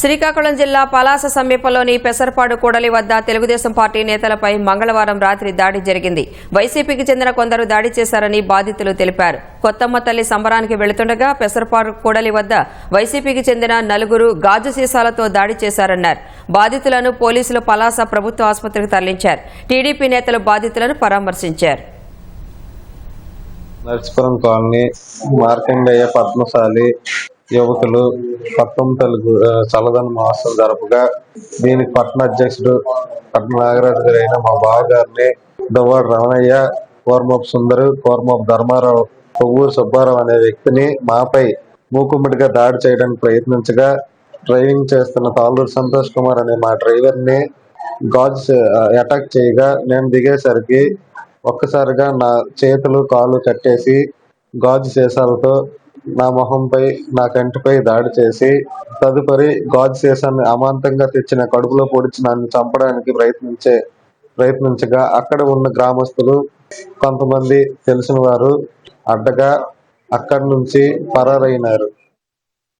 శ్రీకాకుళం జిల్లా పలాస సమీపంలోని పెసరపాడు కూడలి వద్ద తెలుగుదేశం పార్టీ నేతలపై మంగళవారం రాత్రి దాడి జరిగింది. వైసీపీకి చెందిన కొందరు దాడి చేశారని బాధితులు తెలిపారు. కొత్తమ్మ తల్లి సంబరానికి వెళుతుండగా పెసరపాడు కూడలి వద్ద వైసీపీకి చెందిన నలుగురు గాజు సీసాలతో దాడి చేశారన్నారు. బాధితులను పోలీసులు పలాస ప్రభుత్వ ఆసుపత్రికి తరలించారు. టీడీపీ నేతలు బాధితులను పరామర్శించారు. నర్సిపురం కాలనీ మార్కండేయ పద్మశాలి యువకులు పట్టం తెలుగు చల్లదన మహోత్సవం జరపగా దీనికి పట్టణ అధ్యక్షుడు పట్టణ నాగరాజు గారు అయిన మా బావగారిని దువ్వాడు రమణయ్య కోర్మోపు సుందరు కోర్మోపు ధర్మారావు కొవ్వూరు సుబ్బారావు అనే వ్యక్తిని మాపై మూకుమ్మడిగా దాడి చేయడానికి ప్రయత్నించగా డ్రైవింగ్ చేస్తున్న తాళ్ళూరు సంతోష్ కుమార్ అనే మా డ్రైవర్ని గాజు అటాక్ చేయగా నేను దిగేసరికి ఒక్కసారిగా నా చేతులు కాళ్ళు కట్టేసి గాజు సీసాలతో నా మొహంపై నా కంటిపై దాడి చేసి తదుపరి గాజు సీసాన్ని అమాంతంగా తెచ్చిన కడుపులో పొడిచి నన్ను చంపడానికి ప్రయత్నించే ప్రయత్నించగా అక్కడ ఉన్న గ్రామస్తులు కొంతమంది తెలిసిన వారు అడ్డగా అక్కడి నుంచి పరారైనారు